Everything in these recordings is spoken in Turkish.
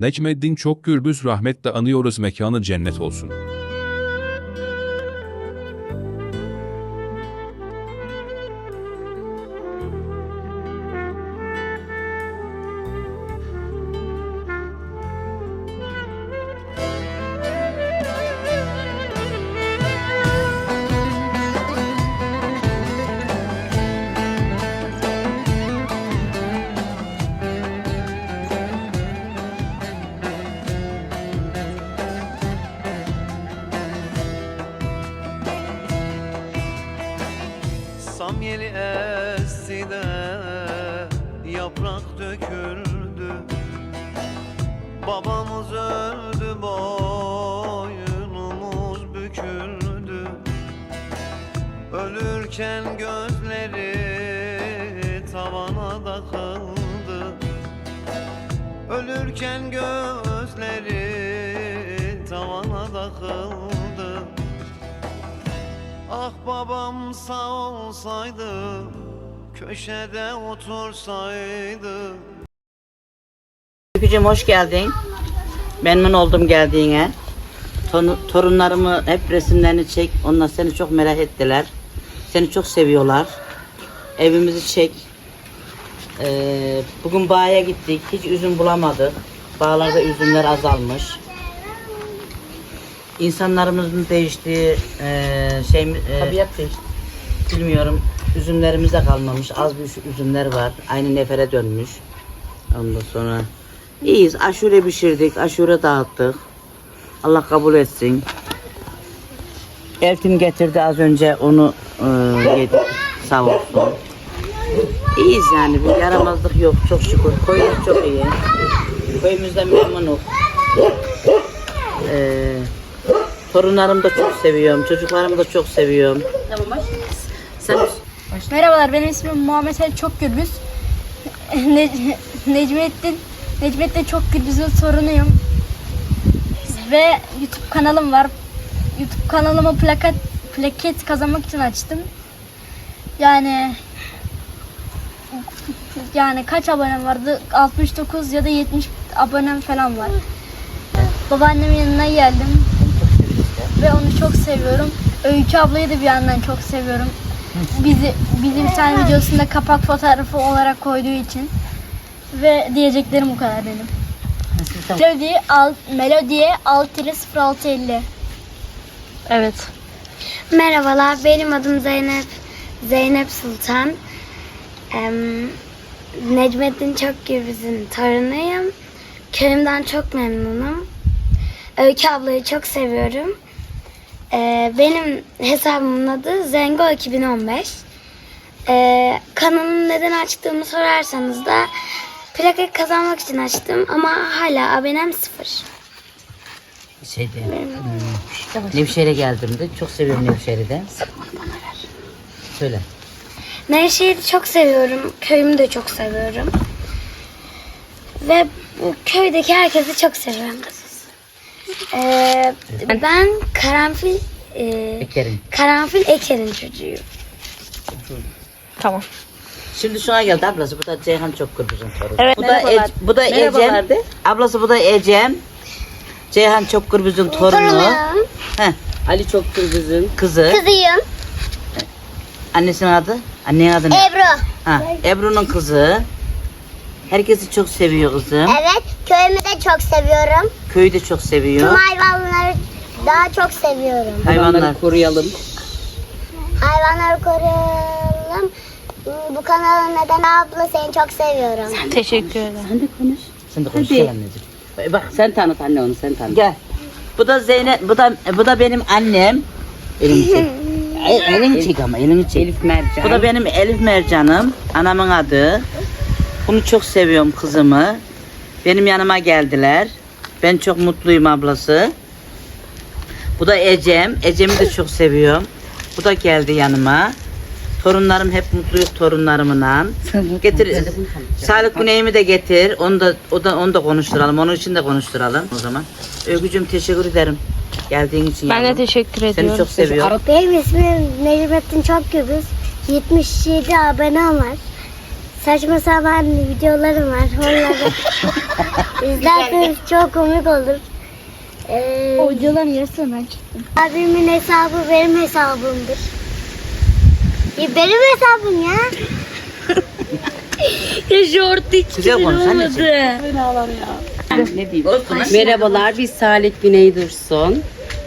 Necmeddin çok gürbüz rahmetle anıyoruz mekanı cennet olsun. Samyeli esti de yaprak döküldü. Babamız öldü boynumuz büküldü. Ölürken gözleri tavana takıldı. Ölürken gözleri tavana takıldı Ah babam sağ olsaydı Köşede otursaydı Öykücüğüm hoş geldin. Memnun oldum geldiğine. Torunlarımı hep resimlerini çek. Onlar seni çok merak ettiler. Seni çok seviyorlar. Evimizi çek. Ee, bugün bağa gittik. Hiç üzüm bulamadık. Bağlarda üzümler azalmış. İnsanlarımızın değiştiği eee şey eee, Tabiat değişti. bilmiyorum. Üzümlerimiz de kalmamış. Az bir üzümler var. Aynı nefere dönmüş. Ondan sonra iyiyiz. Aşure pişirdik. Aşure dağıttık. Allah kabul etsin. Eltim getirdi az önce onu e, yedik. Sağ olsun. İyiyiz yani. Bir yaramazlık yok. Çok şükür. Koyumuz çok iyi. Köyümüzden memnunum. Ee, torunlarımı da çok seviyorum. Çocuklarımı da çok seviyorum. Sen Merhabalar benim ismim Muhammed Ali Çok Gürbüz. Ne- Necmettin Necmettin Çok Gürbüz'ün sorunuyum. Ve YouTube kanalım var. YouTube kanalımı plaket plaket kazanmak için açtım. Yani yani kaç abonem vardı? 69 ya da 70 abonem falan var. Babaannemin yanına geldim ve onu çok seviyorum. Öykü ablayı da bir yandan çok seviyorum. Bizi bizi bir tane videosunda kapak fotoğrafı olarak koyduğu için. Ve diyeceklerim bu kadar benim. Melodiye al Melodiye 6-0650. Evet. Merhabalar, benim adım Zeynep. Zeynep Sultan. Em, Necmettin Çokgürbüz'ün torunuyum. Köyümden çok memnunum. Öykü ablayı çok seviyorum. Ee, benim hesabımın adı Zengo 2015. Ee, kanalımı neden açtığımı sorarsanız da plaket kazanmak için açtım ama hala abonem sıfır. şeyde hmm, Nevşehir'e geldim de çok seviyorum Nevşehir'i de. Söyle. Nevşehir'i çok seviyorum. Köyümü de çok seviyorum. Ve bu köydeki herkesi çok seviyorum. Ee, ben karanfil e, Ekerim. karanfil Eker'in çocuğuyum. Tamam. Şimdi şuna geldi ablası. Bu da Ceyhan çok Gürbüz'ün torunu. Evet, bu da merhabalar. Ece- bu da Merhabalar Ecem. de. Ablası bu da Ecem. Ceyhan çok Gürbüz'ün torunu. Torunum. Heh, Ali çok Gürbüz'ün. kızı. Kızıyım. Annesinin adı? Annenin adı ne? Ebru. Ha, Ebru'nun kızı. Herkesi çok seviyor kızım. Evet. Köyümü de çok seviyorum. Köyü de çok seviyor. hayvanları daha çok seviyorum. Hayvanlar. koruyalım. Hayvanları koruyalım. Bu kanalın neden abla seni çok seviyorum. Teşekkür ederim. Sen de konuş. Sen de konuş. Anneciğim. Bak Sen tanıt anne onu sen tanıt. Gel. Bu da Zeynep, bu da bu da benim annem. Elini çek. El- elini çek ama elini çek. Elif Mercan. Bu da benim Elif Mercan'ım. Anamın adı. Bunu çok seviyorum kızımı. Benim yanıma geldiler. Ben çok mutluyum ablası. Bu da Ecem. Ecem'i de çok seviyorum. Bu da geldi yanıma. Torunlarım hep mutluyum torunlarımla. Getir. Sağlık güneyimi de getir. Onu da o da onu da konuşturalım. Onun için de konuşturalım o zaman. Öykücüğüm teşekkür ederim. Geldiğin için. Ben de yavrum. teşekkür Seni ediyorum. çok seviyorum. Benim ismim Necmettin Çokgübüz. 77 abonem var. Saçma sapan videolarım var. Onları izlerseniz çok komik olur. Ee, O videoların yarısını ben çektim. abimin hesabı benim hesabımdır. Ya benim hesabım ya. Ya şort hiç Güzel güzel konuş, olmadı. Ne diyeyim? Merhabalar biz Salih Güney Dursun.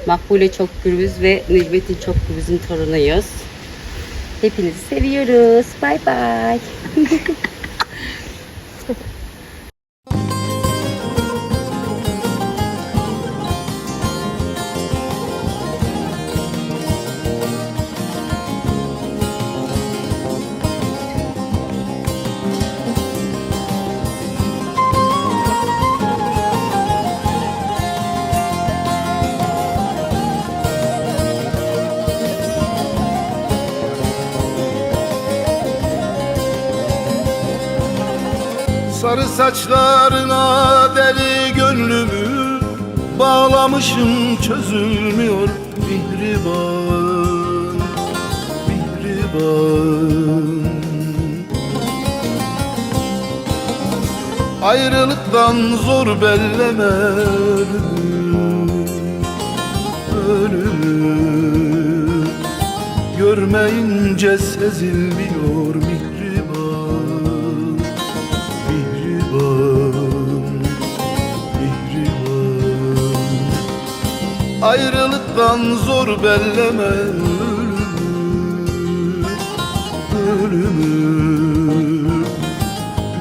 Makbule Çok Gürbüz ve Necmettin Çok Gürbüz'ün torunuyuz. Hepinizi seviyoruz. Bay bay. saçlarına deli gönlümü Bağlamışım çözülmüyor mihriban Mihriban. Ayrılıktan zor belleme ölümü Ölümü. Görmeyince sezilmiyor Ayrılıktan zor belleme ölümü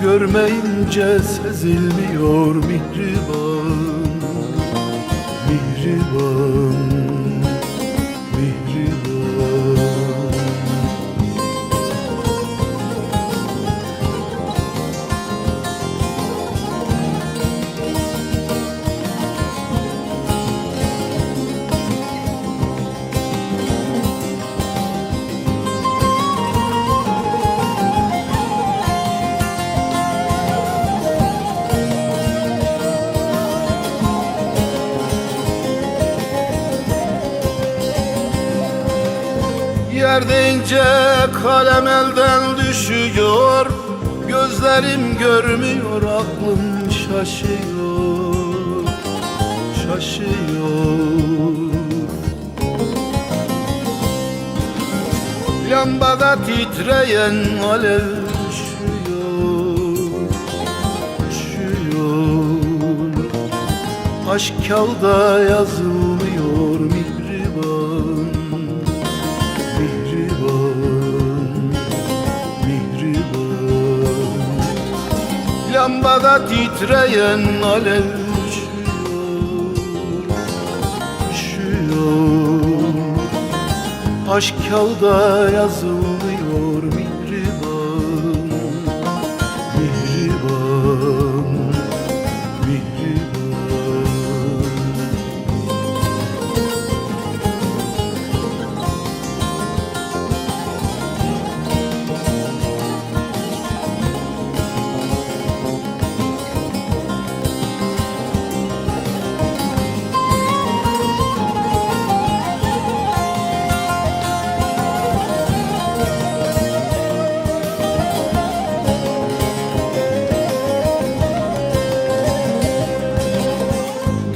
Görmeyince sezilmiyor mihriban. Mihriban Deyince kalem elden düşüyor Gözlerim görmüyor aklım şaşıyor Şaşıyor. Lambada titreyen alev üşüyor Üşüyor Aşk kağıda yazılmıyor Lambada titreyen alev üşüyor Üşüyor Aşk kağıda yazılmıyor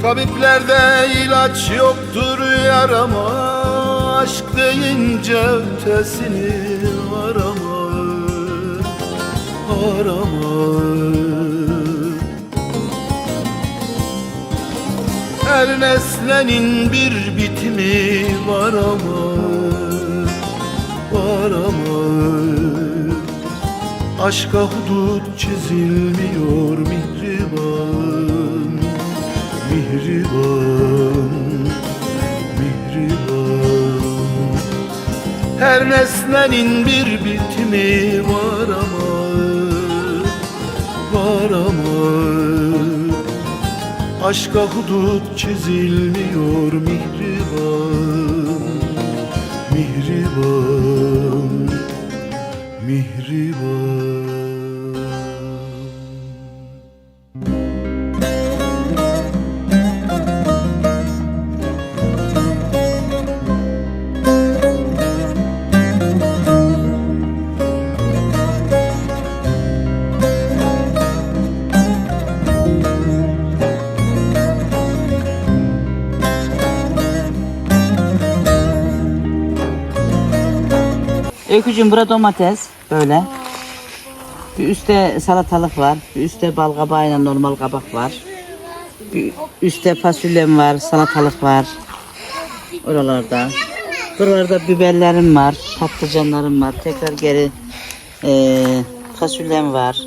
Tabiplerde ilaç yoktur yarama. Aşk deyince ötesini arama. Arama. Her nesnenin bir bitimi var ama. Var ama. Aşka hudut çizilmiyor Her nesnenin bir bitimi var ama Var ama. Aşka hudut çizilmiyor mihriban Öykücüğüm burada domates böyle. Bir üstte salatalık var. Bir üstte bal kabağıyla normal kabak var. Bir üstte fasulyem var, salatalık var. Oralarda. Buralarda biberlerim var, patlıcanlarım var. Tekrar geri eee fasulyem var.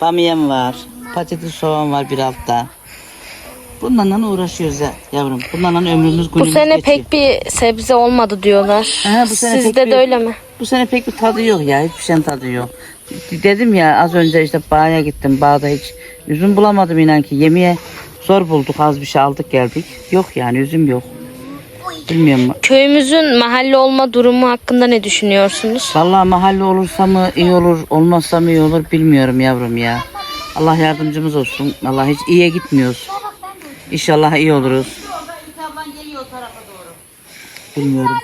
Bamyam var. Patates soğan var bir altta. Bunlarla uğraşıyoruz ya yavrum. Bunlarla ömrümüz Bu günümüz sene geçiyor. pek bir sebze olmadı diyorlar. Aha, bu sene pek Sizde bir- de öyle mi? Bu sene pek bir tadı yok ya. Hiçbir şeyin tadı yok. Dedim ya az önce işte bağa gittim. Bağda hiç üzüm bulamadım inan ki. Yemeğe zor bulduk. Az bir şey aldık geldik. Yok yani üzüm yok. Bilmiyorum. Köyümüzün mahalle olma durumu hakkında ne düşünüyorsunuz? Vallahi mahalle olursa mı iyi olur, olmazsa mı iyi olur bilmiyorum yavrum ya. Allah yardımcımız olsun. Allah hiç iyiye gitmiyoruz. İnşallah iyi oluruz. Bilmiyorum.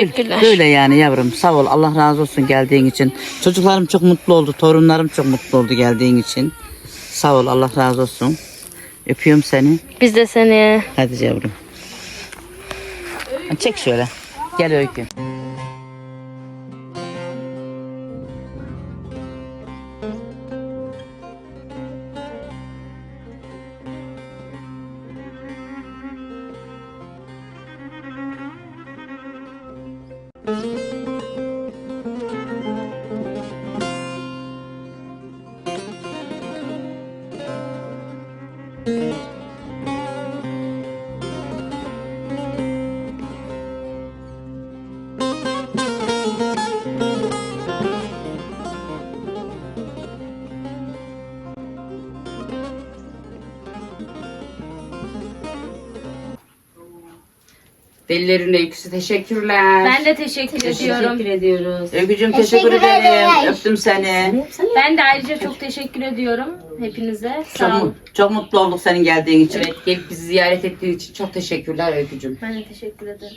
Teşekkürler. Böyle yani yavrum sağ ol Allah razı olsun geldiğin için. Çocuklarım çok mutlu oldu torunlarım çok mutlu oldu geldiğin için. Sağ ol Allah razı olsun. Öpüyorum seni. Biz de seni Hadi yavrum. Çek şöyle. Gel Öykü. Delilerin öyküsü teşekkürler. Ben de teşekkür ediyorum. Teşekkür ediyoruz. Öykücüğüm teşekkür Teşekkür ederim. ederim. Öptüm seni. Ben de ayrıca çok teşekkür ediyorum hepinize. Çok, Sağ olun. mu- çok mutlu olduk senin geldiğin için. Evet gelip bizi ziyaret ettiğin için çok teşekkürler Öykücüm. Ben de teşekkür ederim.